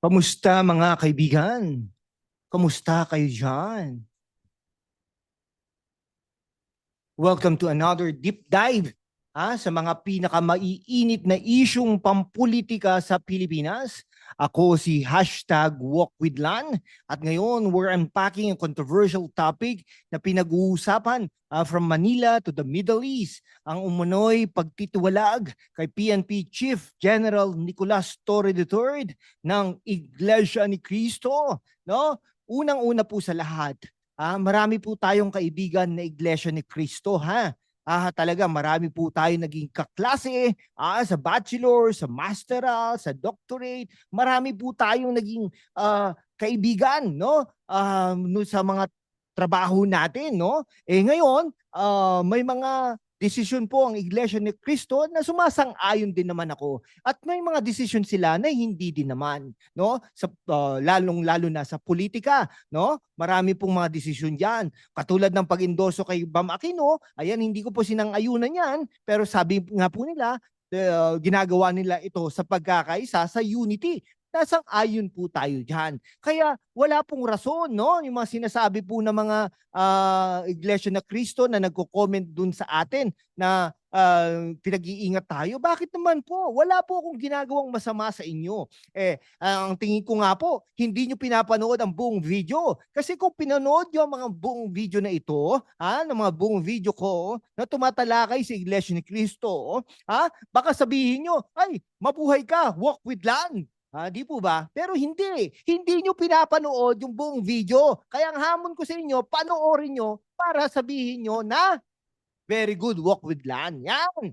Kamusta mga kaibigan? Kamusta kayo dyan? Welcome to another deep dive ah, sa mga pinakamaiinit na isyong pampolitika sa Pilipinas. Ako si hashtag Walk with Lan at ngayon we're unpacking a controversial topic na pinag-uusapan ah, from Manila to the Middle East. Ang umunoy pagtitiwalag kay PNP Chief General Nicolas Torre III ng Iglesia ni Cristo. No? Unang-una po sa lahat, ah, marami po tayong kaibigan na Iglesia ni Cristo. Ha? Ah, talaga marami po tayo naging kaklase ah, sa bachelor, sa masteral, sa doctorate. Marami po tayong naging ah, kaibigan no? Ah, no sa mga trabaho natin, no? Eh ngayon, ah, may mga desisyon po ang Iglesia ni Cristo na sumasang-ayon din naman ako. At may mga desisyon sila na hindi din naman, no? Sa ah, lalong-lalo na sa politika, no? Marami pong mga desisyon diyan. Katulad ng pag-endorso kay Bam Aquino, ayan hindi ko po sinang-ayunan 'yan, pero sabi nga po nila uh, ginagawa nila ito sa pagkakaisa sa unity. Nasang ayon po tayo diyan. Kaya wala pong rason, no? Yung mga sinasabi po ng mga ah, Iglesia na Cristo na nagko-comment dun sa atin na ah, pinag-iingat tayo. Bakit naman po? Wala po akong ginagawang masama sa inyo. Eh, ang tingin ko nga po, hindi nyo pinapanood ang buong video. Kasi kung pinanood nyo ang mga buong video na ito, ha, ng mga buong video ko, na tumatalakay sa Iglesia ni Cristo, ha, baka sabihin nyo, ay, mabuhay ka, walk with land. Ah, di po ba? Pero hindi. Hindi nyo pinapanood yung buong video. Kaya ang hamon ko sa inyo, panoorin nyo para sabihin nyo na very good walk with land. Yan.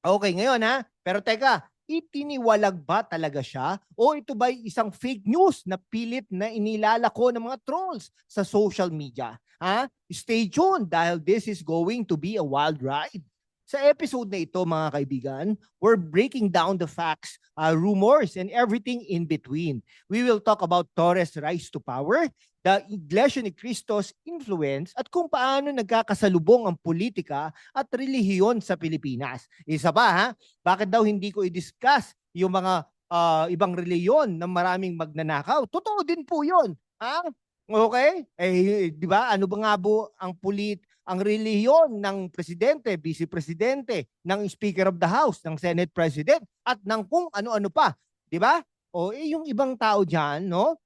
Okay, ngayon ha. Pero teka, itiniwalag ba talaga siya? O ito ba isang fake news na pilit na inilalako ng mga trolls sa social media? Ha? Stay tuned dahil this is going to be a wild ride. Sa episode na ito, mga kaibigan, we're breaking down the facts, uh, rumors, and everything in between. We will talk about Torres' rise to power, the Iglesia ni Cristo's influence, at kung paano nagkakasalubong ang politika at relihiyon sa Pilipinas. Isa pa, ha? Bakit daw hindi ko i-discuss yung mga uh, ibang reliyon na maraming magnanakaw? Totoo din po yun. Ha? Okay? Eh, di ba? Ano ba nga po ang pulit ang relihiyon ng presidente, vice presidente, ng Speaker of the House, ng Senate President, at ng kung ano-ano pa. Di ba? O eh, yung ibang tao dyan, no?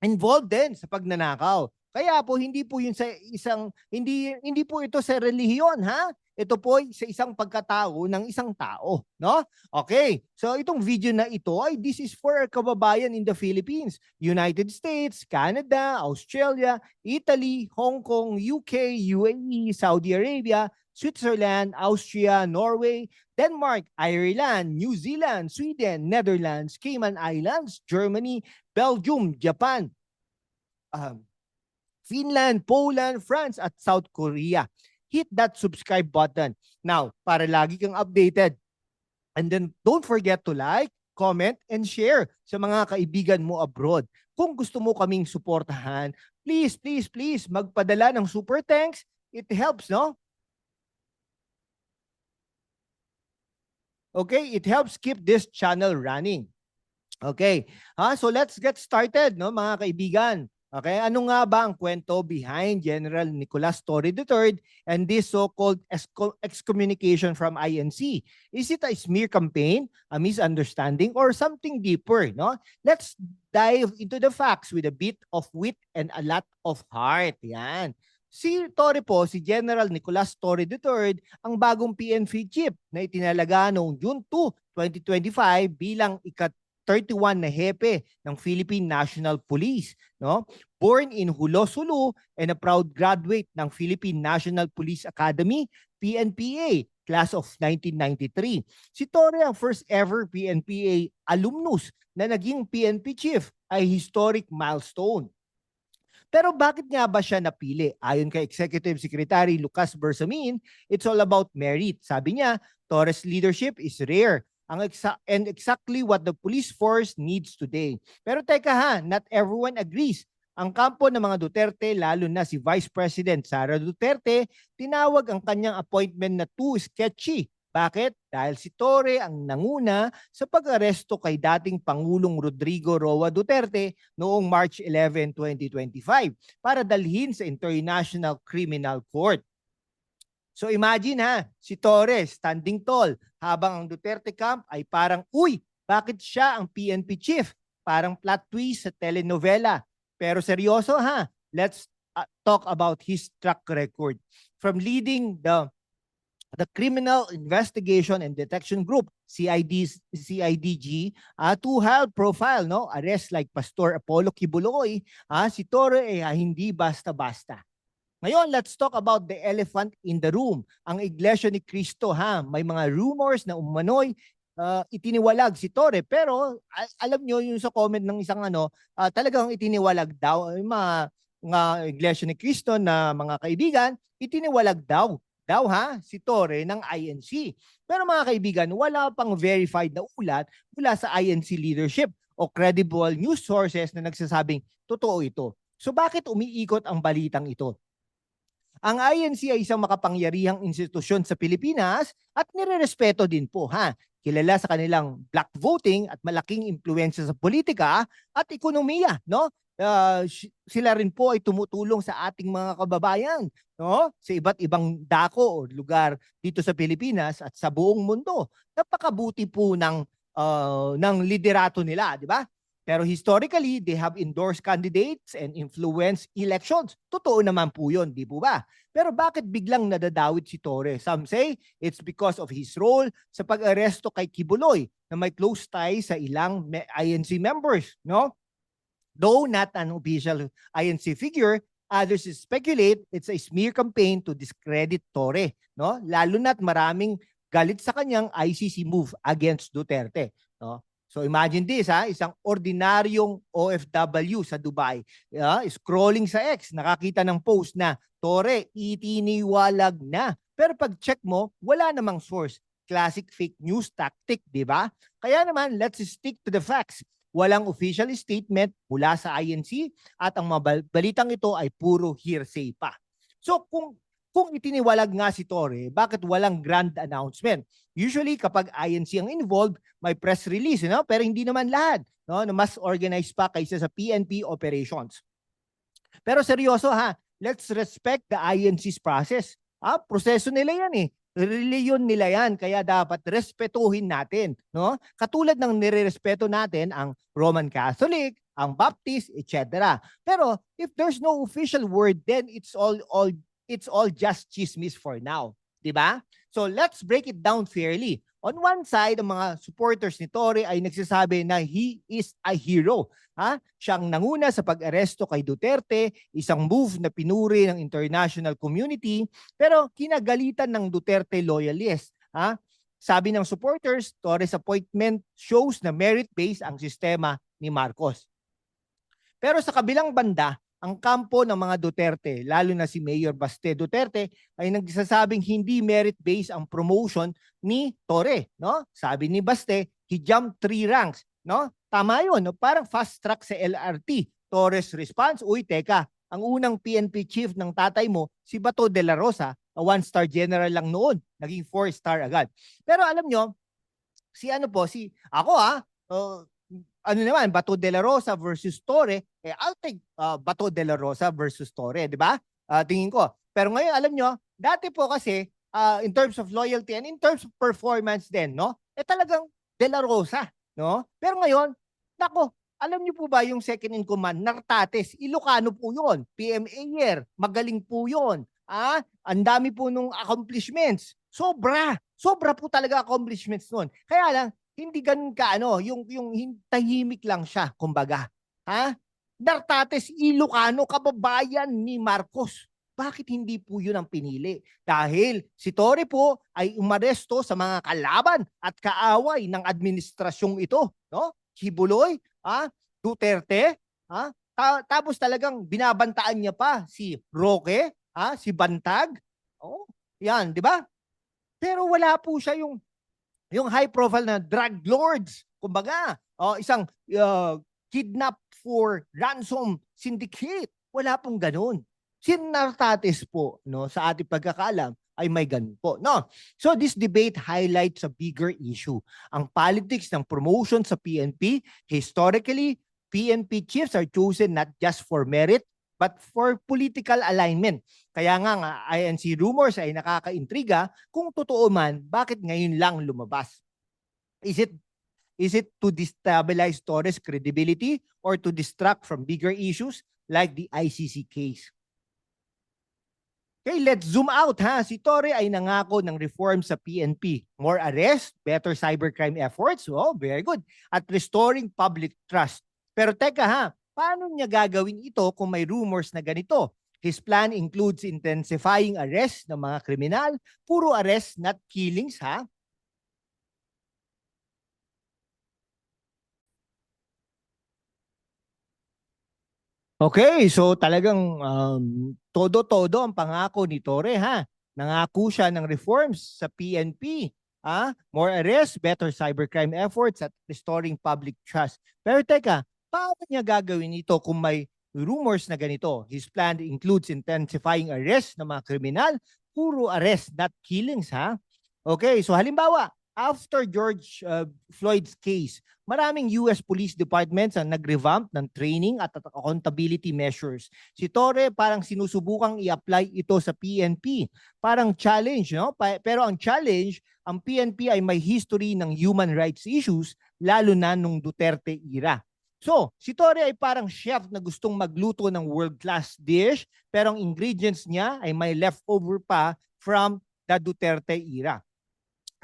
Involved din sa pagnanakaw. Kaya po hindi po yun sa isang hindi hindi po ito sa relihiyon ha. Ito po ay sa isang pagkatao ng isang tao, no? Okay. So itong video na ito ay this is for our kababayan in the Philippines, United States, Canada, Australia, Italy, Hong Kong, UK, UAE, Saudi Arabia, Switzerland, Austria, Norway, Denmark, Ireland, New Zealand, Sweden, Netherlands, Cayman Islands, Germany, Belgium, Japan, um, Finland, Poland, France, at South Korea. Hit that subscribe button. Now, para lagi kang updated. And then don't forget to like, comment, and share sa mga kaibigan mo abroad. Kung gusto mo kaming suportahan, please, please, please, magpadala ng super thanks. It helps, no? Okay, it helps keep this channel running. Okay, ha? so let's get started, no, mga kaibigan. Okay, ano nga ba ang kwento behind General Nicolas Torre III and this so-called excommunication from INC? Is it a smear campaign, a misunderstanding, or something deeper? No? Let's dive into the facts with a bit of wit and a lot of heart. Yan. Si Torre po, si General Nicolas Torre III, ang bagong PNP chief na itinalaga noong June 2, 2025 bilang ikat 31 na hepe ng Philippine National Police, no? Born in Hulo, Sulu and a proud graduate ng Philippine National Police Academy, PNPA, class of 1993. Si Torre ang first ever PNPA alumnus na naging PNP chief ay historic milestone. Pero bakit nga ba siya napili? Ayon kay Executive Secretary Lucas Bersamin, it's all about merit. Sabi niya, Torres leadership is rare ang exa- and exactly what the police force needs today. Pero teka ha, not everyone agrees. Ang kampo ng mga Duterte, lalo na si Vice President Sara Duterte, tinawag ang kanyang appointment na too sketchy Bakit? Dahil si Torre ang nanguna sa pag-aresto kay dating Pangulong Rodrigo Roa Duterte noong March 11, 2025 para dalhin sa International Criminal Court. So imagine ha, si Torre standing tall habang ang Duterte camp ay parang, uy, bakit siya ang PNP chief? Parang plot twist sa telenovela. Pero seryoso ha, let's uh, talk about his track record. From leading the the Criminal Investigation and Detection Group, CID, CIDG, uh, to high profile, no? Arrest like Pastor Apollo Kibuloy, ah, si Torre eh, ah, hindi basta-basta. Ngayon, let's talk about the elephant in the room. Ang Iglesia ni Cristo, ha? May mga rumors na umano'y uh, itiniwalag si Torre. Pero a- alam nyo, yung sa comment ng isang ano, ah, talagang itiniwalag daw. Yung mga, mga Iglesia ni Cristo na mga kaibigan, itiniwalag daw daw ha, si Torre ng INC. Pero mga kaibigan, wala pang verified na ulat mula sa INC leadership o credible news sources na nagsasabing totoo ito. So bakit umiikot ang balitang ito? Ang INC ay isang makapangyarihang institusyon sa Pilipinas at nirerespeto din po ha. Kilala sa kanilang black voting at malaking impluensya sa politika at ekonomiya, no? Si- sila rin po ay tumutulong sa ating mga kababayan, no? Sa iba't ibang dako o lugar dito sa Pilipinas at sa buong mundo. Napakabuti po ng ah, ng liderato nila, di ba? Pero historically, they have endorsed candidates and influenced elections. Totoo naman po yun, di po ba? Pero bakit biglang nadadawit si Torre? Some say it's because of his role sa pag-aresto kay Kibuloy na may close tie sa ilang INC members, no? Though not an official INC figure, others speculate it's a smear campaign to discredit Torre, no? Lalo na't maraming galit sa kanyang ICC move against Duterte, no? So imagine this ha, isang ordinaryong OFW sa Dubai, ah, scrolling sa X, nakakita ng post na Tore, itiniwalag na. Pero pag check mo, wala namang source. Classic fake news tactic, di ba? Kaya naman, let's stick to the facts. Walang official statement mula sa INC at ang mga bal- balitang ito ay puro hearsay pa. So kung kung itiniwalag nga si Torre, bakit walang grand announcement? Usually kapag INC ang involved, may press release, no? pero hindi naman lahat. No? Na mas organized pa kaysa sa PNP operations. Pero seryoso ha, let's respect the INC's process. Ah, proseso nila yan eh. Reliyon nila yan, kaya dapat respetuhin natin. No? Katulad ng nirerespeto natin ang Roman Catholic, ang Baptist, etc. Pero if there's no official word, then it's all all it's all just chismis for now. 'di ba? So let's break it down fairly. On one side, ang mga supporters ni Torre ay nagsasabi na he is a hero. Ha? Siyang nanguna sa pag-aresto kay Duterte, isang move na pinuri ng international community, pero kinagalitan ng Duterte loyalists. Ha? Sabi ng supporters, Torres appointment shows na merit-based ang sistema ni Marcos. Pero sa kabilang banda, ang kampo ng mga Duterte, lalo na si Mayor Baste Duterte, ay nagsasabing hindi merit-based ang promotion ni Torre. No? Sabi ni Baste, he jumped three ranks. No? Tama yun. No? Parang fast track sa LRT. Torres response, uy, teka, ang unang PNP chief ng tatay mo, si Bato de la Rosa, a one-star general lang noon, naging four-star agad. Pero alam nyo, si ano po, si ako ah, uh, ano naman, Bato de la Rosa versus Torre, eh, I'll take uh, Bato de la Rosa versus Torre, di ba? Ah, tingin ko. Pero ngayon, alam nyo, dati po kasi, ah, in terms of loyalty and in terms of performance din, no? Eh talagang de la Rosa, no? Pero ngayon, nako, alam niyo po ba yung second in command, Nartates, Ilocano po yun, PMA year, magaling po yun. Ah, ang dami po nung accomplishments. Sobra. Sobra po talaga accomplishments nun. Kaya lang, hindi ganun ka ano, yung yung tahimik lang siya, kumbaga. Ha? Nartates Ilocano, kababayan ni Marcos. Bakit hindi po yun ang pinili? Dahil si Torre po ay umaresto sa mga kalaban at kaaway ng administrasyong ito, no? Kibuloy, ha? Duterte, ha? Ta- tapos talagang binabantaan niya pa si Roque, ha? Si Bantag. Oh, yan, di ba? Pero wala po siya yung yung high profile na drug lords, kumbaga, oh, isang uh, kidnap for ransom syndicate. Wala pong ganun. Si Nartates po, no, sa ating pagkakalam, ay may ganun po. No? So this debate highlights a bigger issue. Ang politics ng promotion sa PNP, historically, PNP chiefs are chosen not just for merit, but for political alignment. Kaya nga nga INC rumors ay nakakaintriga kung totoo man, bakit ngayon lang lumabas? Is it is it to destabilize Torres' credibility or to distract from bigger issues like the ICC case? Okay, let's zoom out ha. Si Torre ay nangako ng reform sa PNP. More arrest, better cybercrime efforts. Oh, very good. At restoring public trust. Pero teka ha, paano niya gagawin ito kung may rumors na ganito? His plan includes intensifying arrest ng mga kriminal. Puro arrest, not killings ha. Okay, so talagang um, todo-todo ang pangako ni Torre ha. Nangako siya ng reforms sa PNP. Ah, more arrests, better cybercrime efforts at restoring public trust. Pero teka, paano niya gagawin ito kung may rumors na ganito? His plan includes intensifying arrests ng mga kriminal. Puro arrest, not killings ha. Okay, so halimbawa, after George uh, Floyd's case, maraming US Police Departments ang nag-revamp ng training at accountability measures. Si Torre parang sinusubukang i-apply ito sa PNP. Parang challenge, no? Pero ang challenge, ang PNP ay may history ng human rights issues, lalo na nung Duterte era. So, si Torre ay parang chef na gustong magluto ng world-class dish, pero ang ingredients niya ay may leftover pa from the Duterte era.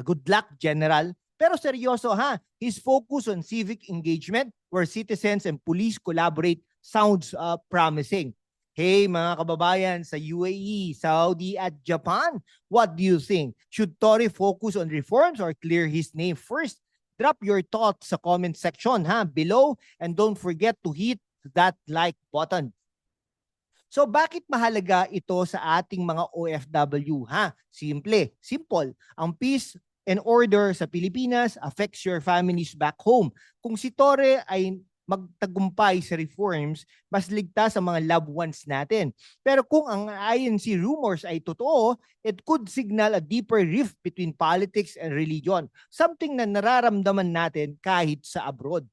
Good luck, General. Pero seryoso ha, his focus on civic engagement where citizens and police collaborate sounds uh, promising. Hey mga kababayan sa UAE, Saudi at Japan, what do you think? Should Tory focus on reforms or clear his name first? Drop your thoughts sa comment section ha below and don't forget to hit that like button. So bakit mahalaga ito sa ating mga OFW ha? Simple, simple. Ang peace and order sa Pilipinas affects your families back home. Kung si Torre ay magtagumpay sa reforms, mas ligtas ang mga loved ones natin. Pero kung ang INC rumors ay totoo, it could signal a deeper rift between politics and religion. Something na nararamdaman natin kahit sa abroad.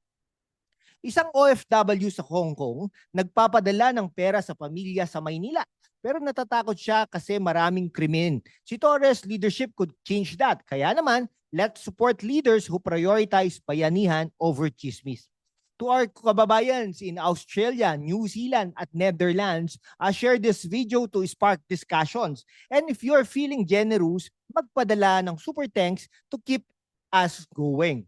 Isang OFW sa Hong Kong nagpapadala ng pera sa pamilya sa Maynila. Pero natatakot siya kasi maraming krimen. Si Torres leadership could change that. Kaya naman, let's support leaders who prioritize bayanihan over chismis. To our kababayans in Australia, New Zealand at Netherlands, I share this video to spark discussions. And if you're feeling generous, magpadala ng super thanks to keep us going.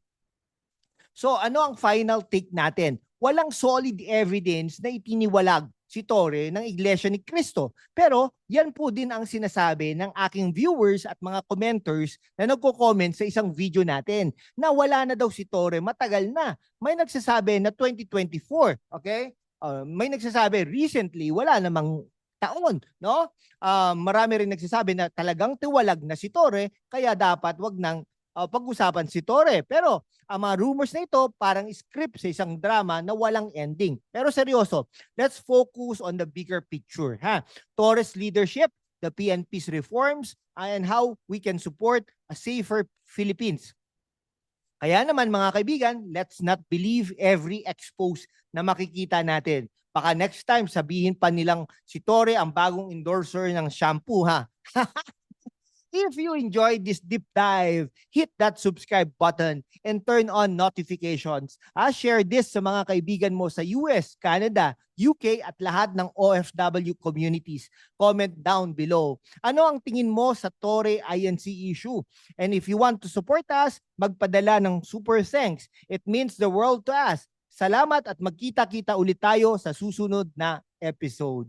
So ano ang final take natin? Walang solid evidence na itiniwalag si Torre ng Iglesia ni Cristo. Pero yan po din ang sinasabi ng aking viewers at mga commenters na nagko-comment sa isang video natin na wala na daw si Torre matagal na. May nagsasabi na 2024, okay? Uh, may nagsasabi recently wala namang taon, no? Uh, marami rin nagsasabi na talagang tiwalag na si Torre kaya dapat wag nang uh, pag-usapan si Torre. Pero ang mga rumors na ito parang script sa isang drama na walang ending. Pero seryoso, let's focus on the bigger picture. Ha? Torres leadership, the PNP's reforms, and how we can support a safer Philippines. Kaya naman mga kaibigan, let's not believe every expose na makikita natin. Baka next time sabihin pa nilang si Torre ang bagong endorser ng shampoo ha. If you enjoyed this deep dive, hit that subscribe button and turn on notifications. Ah, share this sa mga kaibigan mo sa US, Canada, UK at lahat ng OFW communities. Comment down below. Ano ang tingin mo sa Torre INC issue? And if you want to support us, magpadala ng super thanks. It means the world to us. Salamat at magkita-kita ulit tayo sa susunod na episode.